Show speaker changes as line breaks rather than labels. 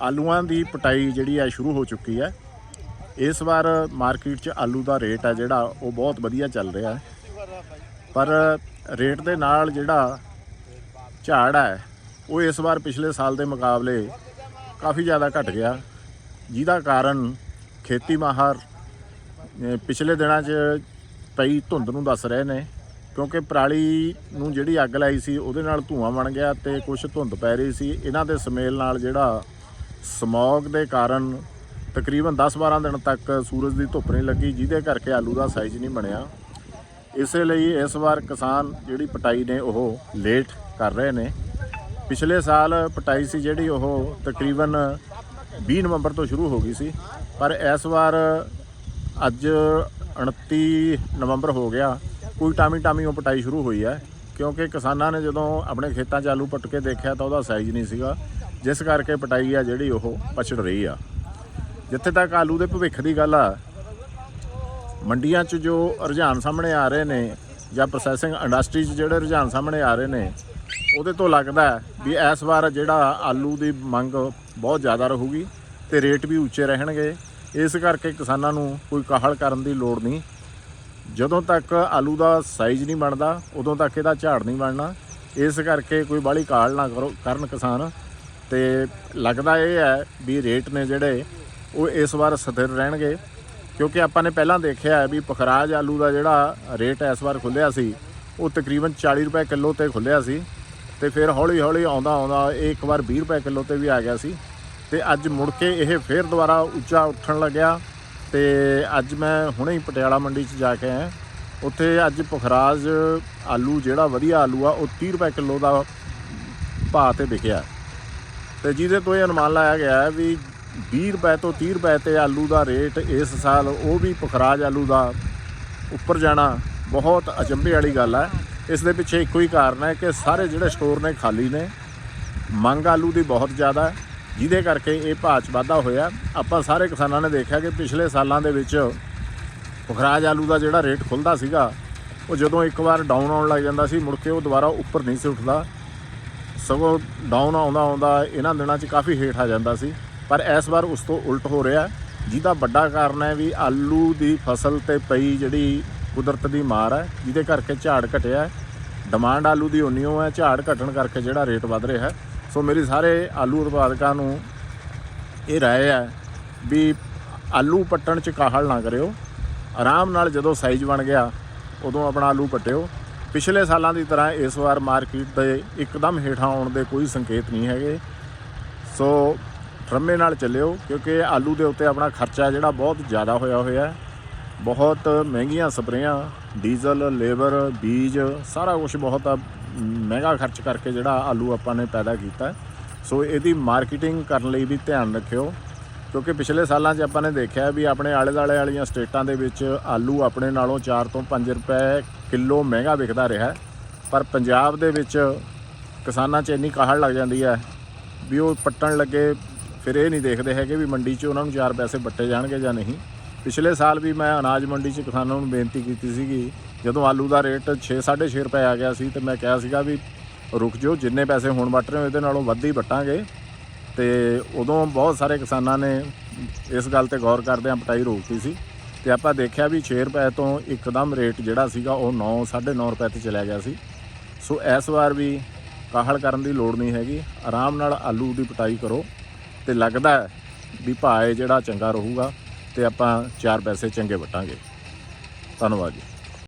ਆਲੂਆਂ ਦੀ ਪਟਾਈ ਜਿਹੜੀ ਹੈ ਸ਼ੁਰੂ ਹੋ ਚੁੱਕੀ ਹੈ ਇਸ ਵਾਰ ਮਾਰਕੀਟ 'ਚ ਆਲੂ ਦਾ ਰੇਟ ਹੈ ਜਿਹੜਾ, ਉਹ ਬਹੁਤ ਵਧੀਆ ਚੱਲ ਰਿਹਾ ਹੈ। ਪਰ ਰੇਟ ਦੇ ਨਾਲ ਜਿਹੜਾ ਝਾੜ ਹੈ ਉਹ ਇਸ ਵਾਰ ਪਿਛਲੇ ਸਾਲ ਦੇ ਮੁਕਾਬਲੇ ਕਾਫੀ ਜ਼ਿਆਦਾ ਘਟ ਗਿਆ। ਜਿਹਦਾ ਕਾਰਨ ਖੇਤੀ ਮਾਹਰ ਪਿਛਲੇ ਦਿਨਾਂ 'ਚ ਪਈ ਧੁੰਦ ਨੂੰ ਦੱਸ ਰਹੇ ਨੇ, ਕਿਉਂਕਿ ਪਰਾਲੀ ਨੂੰ ਜਿਹੜੀ ਅੱਗ ਲਾਈ ਸੀ, ਉਹਦੇ ਨਾਲ ਧੂਆਂ ਬਣ ਗਿਆ ਤੇ ਕੁਝ ਧੁੰਦ ਪੈ ਰਹੀ ਸੀ। ਇਹਨਾਂ ਦੇ ਸਮੇਲ ਨਾਲ ਜਿਹੜਾ ਸਮੌਗ ਦੇ ਕਾਰਨ ਤਕਰੀਬਨ 10-12 ਦਿਨ ਤੱਕ ਸੂਰਜ ਦੀ ਧੁੱਪ ਨਹੀਂ ਲੱਗੀ, ਜਿਹਦੇ ਕਰਕੇ ਆਲੂ ਦਾ ਸਾਈਜ਼ ਨਹੀਂ ਬਣਿਆ। ਇਸੇ ਲਈ ਇਸ ਵਾਰ ਕਿਸਾਨ ਜਿਹੜੀ ਪਟਾਈ ਨੇ ਉਹ ਲੇਟ ਕਰ ਰਹੇ ਨੇ। ਪਿਛਲੇ ਸਾਲ ਪਟਾਈ ਸੀ ਜਿਹੜੀ ਉਹ ਤਕਰੀਬਨ 20 ਨਵੰਬਰ ਤੋਂ ਸ਼ੁਰੂ ਹੋ ਗਈ ਸੀ, ਪਰ ਇਸ ਵਾਰ ਅੱਜ 29 ਨਵੰਬਰ ਹੋ ਗਿਆ। ਕੋਈ ਟਾਮੀ ਟਾਮੀ ਉਹ ਪਟਾਈ ਸ਼ੁਰੂ ਹੋਈ ਹੈ, ਕਿਉਂਕਿ ਕਿਸਾਨਾਂ ਨੇ ਜਦੋਂ ਆਪਣੇ ਖੇਤਾਂ 'ਚ ਆਲੂ ਪੱਟ ਕੇ ਦੇਖਿਆ ਤਾਂ ਉਹਦਾ ਸਾਈਜ਼ ਨਹੀਂ ਸੀਗਾ। ਜਿਸ ਕਰਕੇ ਪਟਾਈ ਆ ਜਿਹੜੀ ਉਹ ਪਛੜ ਰਹੀ ਆ। ਜਿੱਥੇ ਤੱਕ ਆਲੂ ਦੇ ਭਵਿੱਖ ਦੀ ਗੱਲ ਆ, ਮੰਡੀਆਂ 'ਚ ਜੋ ਰੁਝਾਨ ਸਾਹਮਣੇ ਆ ਰਹੇ ਨੇ ਜਾਂ ਪ੍ਰੋਸੈਸਿੰਗ ਇੰਡਸਟਰੀ 'ਚ ਜਿਹੜੇ ਰੁਝਾਨ ਸਾਹਮਣੇ ਆ ਰਹੇ ਨੇ, ਉਹਦੇ ਤੋਂ ਲੱਗਦਾ ਵੀ ਇਸ ਵਾਰ ਜਿਹੜਾ ਆਲੂ ਦੀ ਮੰਗ ਬਹੁਤ ਜ਼ਿਆਦਾ ਰਹੂਗੀ ਤੇ ਰੇਟ ਵੀ ਉੱਚੇ ਰਹਿਣਗੇ। ਇਸ ਕਰਕੇ ਕਿਸਾਨਾਂ ਨੂੰ ਕੋਈ ਕਾਹਲ ਕਰਨ ਦੀ ਲੋੜ ਨਹੀਂ। ਜਦੋਂ ਤੱਕ ਆਲੂ ਦਾ ਸਾਈਜ਼ ਨਹੀਂ ਬਣਦਾ, ਉਦੋਂ ਤੱਕ ਇਹਦਾ ਝਾੜ ਨਹੀਂ ਬਣਨਾ। ਇਸ ਕਰਕੇ ਕੋਈ ਬਾਹਲੀ ਕਾਹਲ ਨਾ ਕਰੋ ਕਰਨ ਕਿਸਾਨ। ਤੇ ਲੱਗਦਾ ਇਹ ਹੈ ਵੀ ਰੇਟ ਨੇ ਜਿਹੜੇ, ਉਹ ਇਸ ਵਾਰ ਸਥਿਰ ਰਹਿਣਗੇ। ਕਿਉਂਕਿ ਆਪਾਂ ਨੇ ਪਹਿਲਾਂ ਦੇਖਿਆ ਵੀ ਪਖਰਾਜ ਆਲੂ ਦਾ ਜਿਹੜਾ ਰੇਟ ਇਸ ਵਾਰ ਖੁੱਲਿਆ ਸੀ, ਉਹ ਤਕਰੀਬਨ 40 ਰੁਪਏ ਕਿਲੋ ਤੇ ਖੁੱਲਿਆ ਸੀ। ਤੇ ਫਿਰ ਹੌਲੀ ਹੌਲੀ ਆਉਂਦਾ ਆਉਂਦਾ ਇਹ ਇੱਕ ਵਾਰ 20 ਰੁਪਏ ਕਿਲੋ ਤੇ ਵੀ ਆ ਗਿਆ ਸੀ। ਤੇ ਅੱਜ ਮੁੜ ਕੇ ਇਹ ਫੇਰ ਦੁਬਾਰਾ ਉੱਚਾ ਉੱਠਣ ਲੱਗਿਆ। ਤੇ ਅੱਜ ਮੈਂ ਹੁਣੇ ਹੀ ਪਟਿਆਲਾ ਮੰਡੀ 'ਚ ਜਾ ਕੇ ਆਇਆ। ਉੱਥੇ ਅੱਜ ਪੁਖਰਾਜ ਆਲੂ ਜਿਹੜਾ ਵਧੀਆ ਆਲੂ ਆ, ਉਹ 30 ਰੁਪਏ ਕਿਲੋ ਦਾ ਭਾਅ ਤੇ ਵਿਕਿਆ। ਤੇ ਜਿਹਦੇ ਤੋਂ ਇਹ ਅਨੁਮਾਨ ਲਾਇਆ ਗਿਆ ਹੈ ਵੀ 20 ਰੁਪਏ ਤੋਂ 30 ਰੁਪਏ ਤੇ ਆਲੂ ਦਾ ਰੇਟ ਇਸ ਸਾਲ, ਉਹ ਵੀ ਪਖਰਾਜ ਆਲੂ ਦਾ ਉੱਪਰ ਜਾਣਾ ਬਹੁਤ ਅਚੰਭੇ ਵਾਲੀ ਗੱਲ ਹੈ। ਇਸ ਦੇ ਪਿੱਛੇ ਇੱਕੋ ਹੀ ਕਾਰਨ ਹੈ ਕਿ ਸਾਰੇ ਜਿਹੜੇ ਸਟੋਰ ਨੇ ਖਾਲੀ ਨੇ, ਮੰਗ ਆਲੂ ਦੀ ਬਹੁਤ ਜ਼ਿਆਦਾ ਹੈ, ਜਿਹਦੇ ਕਰਕੇ ਇਹ ਭਾਅ 'ਚ ਵਾਧਾ ਹੋਇਆ। ਆਪਾਂ ਸਾਰੇ ਕਿਸਾਨਾਂ ਨੇ ਦੇਖਿਆ ਕਿ ਪਿਛਲੇ ਸਾਲਾਂ ਦੇ ਵਿੱਚ ਪਖਰਾਜ ਆਲੂ ਦਾ ਜਿਹੜਾ ਰੇਟ ਖੁੱਲਦਾ ਸੀਗਾ, ਉਹ ਜਦੋਂ ਇੱਕ ਵਾਰ ਡਾਊਨ ਆਉਣ ਲੱਗ ਜਾਂਦਾ ਸੀ, ਮੁੜ ਕੇ ਉਹ ਦੁਬਾਰਾ ਉੱਪਰ ਨਹੀਂ ਸੀ ਉੱਠਦਾ। ਸਗੋਂ ਡਾਊਨ ਆਉਂਦਾ ਆਉਂਦਾ ਇਹਨਾਂ ਦਿਨਾਂ 'ਚ ਕਾਫੀ ਹੇਠ ਆ ਜਾਂਦਾ ਸੀ, ਪਰ ਇਸ ਵਾਰ ਉਸ ਤੋਂ ਉਲਟ ਹੋ ਰਿਹਾ। ਜਿਹਦਾ ਵੱਡਾ ਕਾਰਨ ਹੈ ਵੀ ਆਲੂ ਦੀ ਫਸਲ ਤੇ ਪਈ ਜਿਹੜੀ ਕੁਦਰਤ ਦੀ ਮਾਰ ਹੈ, ਜਿਹਦੇ ਕਰਕੇ ਝਾੜ ਘਟਿਆ ਹੈ। ਡਿਮਾਂਡ ਆਲੂ ਦੀ ਉਨੀ ਓ ਹੈ, ਝਾੜ ਘਟਣ ਕਰਕੇ ਜਿਹੜਾ ਰੇਟ ਵੱਧ ਰਿਹਾ ਹੈ। ਸੋ ਮੇਰੀ ਸਾਰੇ ਆਲੂ ਉਤਪਾਦਕਾਂ ਨੂੰ ਇਹ ਰਾਏ ਹੈ ਵੀ ਆਲੂ ਪੱਟਣ 'ਚ ਕਾਹਲ ਨਾ ਕਰਿਓ। ਆਰਾਮ ਨਾਲ ਜਦੋਂ ਸਾਈਜ਼ ਬਣ ਗਿਆ, ਉਦੋਂ ਆਪਣਾ ਆਲੂ ਪੱਟਿਓ। ਪਿਛਲੇ ਸਾਲਾਂ ਦੀ ਤਰ੍ਹਾਂ ਇਸ ਵਾਰ ਮਾਰਕੀਟ ਦੇ ਇੱਕਦਮ ਹੇਠਾਂ ਆਉਣ ਦੇ ਕੋਈ ਸੰਕੇਤ ਨਹੀਂ ਹੈਗੇ। ਸੋ ਠਰਮੇ ਨਾਲ ਚੱਲਿਓ, ਕਿਉਂਕਿ ਆਲੂ ਦੇ ਉੱਤੇ ਆਪਣਾ ਖਰਚਾ ਜਿਹੜਾ ਬਹੁਤ ਜ਼ਿਆਦਾ ਹੋਇਆ ਹੋਇਆ ਹੈ। ਬਹੁਤ ਮਹਿੰਗੀਆਂ ਸਪਰੇਆਂ, ਡੀਜ਼ਲ, ਲੇਬਰ, ਬੀਜ, ਸਾਰਾ ਕੁਝ ਬਹੁਤ ਮਹਿੰਗਾ ਖਰਚ ਕਰਕੇ ਜਿਹੜਾ ਆਲੂ ਆਪਾਂ ਨੇ ਪੈਦਾ ਕੀਤਾ। ਸੋ ਇਹਦੀ ਮਾਰਕੀਟਿੰਗ ਕਰਨ ਲਈ ਵੀ ਧਿਆਨ ਰੱਖਿਓ। ਕਿਉਂਕਿ ਪਿਛਲੇ ਸਾਲਾਂ 'ਚ ਆਪਾਂ ਨੇ ਦੇਖਿਆ ਵੀ ਆਪਣੇ ਆਲੇ ਦੁਆਲੇ ਵਾਲੀਆਂ ਸਟੇਟਾਂ ਦੇ ਵਿੱਚ ਆਲੂ ਆਪਣੇ ਨਾਲੋਂ 4 ਤੋਂ 5 ਰੁਪਏ ਕਿਲੋ ਮਹਿੰਗਾ ਵਿਕਦਾ ਰਿਹਾ ਪਰ ਪੰਜਾਬ ਦੇ ਵਿੱਚ ਕਿਸਾਨਾਂ 'ਚ ਇੰਨੀ ਕਾਹਲ ਲੱਗ ਜਾਂਦੀ ਹੈ ਵੀ ਉਹ ਪੱਟਣ ਲੱਗੇ, ਫਿਰ ਇਹ ਨਹੀਂ ਦੇਖਦੇ ਹੈਗੇ ਵੀ ਮੰਡੀ 'ਚ ਉਹਨਾਂ ਨੂੰ 4 ਪੈਸੇ ਵੱਟੇ ਜਾਣਗੇ ਜਾਂ ਨਹੀਂ। ਪਿਛਲੇ ਸਾਲ ਵੀ ਮੈਂ ਅਨਾਜ ਮੰਡੀ 'ਚ ਕਿਸਾਨਾਂ ਨੂੰ ਬੇਨਤੀ ਕੀਤੀ ਸੀਗੀ, ਜਦੋਂ ਆਲੂ ਦਾ ਰੇਟ 6 6.5 ਰੁਪਏ ਆ ਗਿਆ ਸੀ, ਤੇ ਮੈਂ ਕਿਹਾ ਸੀਗਾ ਵੀ ਰੁਕ ਜਾਓ, ਜਿੰਨੇ ਪੈਸੇ ਹੁਣ ਵੱਟ ਰਹੇ ਹੋ, ਇਹਦੇ ਨਾਲੋਂ ਵੱਧ ਹੀ ਵੱਟਾਂਗੇ। ਤੇ ਉਦੋਂ ਬਹੁਤ ਸਾਰੇ ਕਿਸਾਨਾਂ ਨੇ ਇਸ ਗੱਲ ਤੇ ਗੌਰ ਕਰਦਿਆਂ ਪਟਾਈ ਰੋਕਤੀ ਸੀ ਤੇ ਆਪਾਂ ਦੇਖਿਆ ਵੀ 6 ਰੁਪਏ ਤੋਂ ਇੱਕਦਮ ਰੇਟ ਜਿਹੜਾ ਸੀਗਾ ਉਹ 9 9.5 ਰੁਪਏ ਤੇ ਚਲਿਆ ਗਿਆ ਸੀ। ਸੋ ਇਸ ਵਾਰ ਵੀ ਕਾਹਲ ਕਰਨ ਦੀ ਲੋੜ ਨਹੀਂ ਹੈਗੀ। ਆਰਾਮ ਨਾਲ ਆਲੂ ਦੀ ਪਟਾਈ ਕਰੋ ਤੇ ਲੱਗਦਾ ਵੀ ਭਾਅ ਜਿਹੜਾ ਚੰਗਾ ਰਹੂਗਾ ਤੇ ਆਪਾਂ ਚਾਰ ਪੈਸੇ ਚੰਗੇ ਵਟਾਂਗੇ। ਧੰਨਵਾਦ ਜੀ।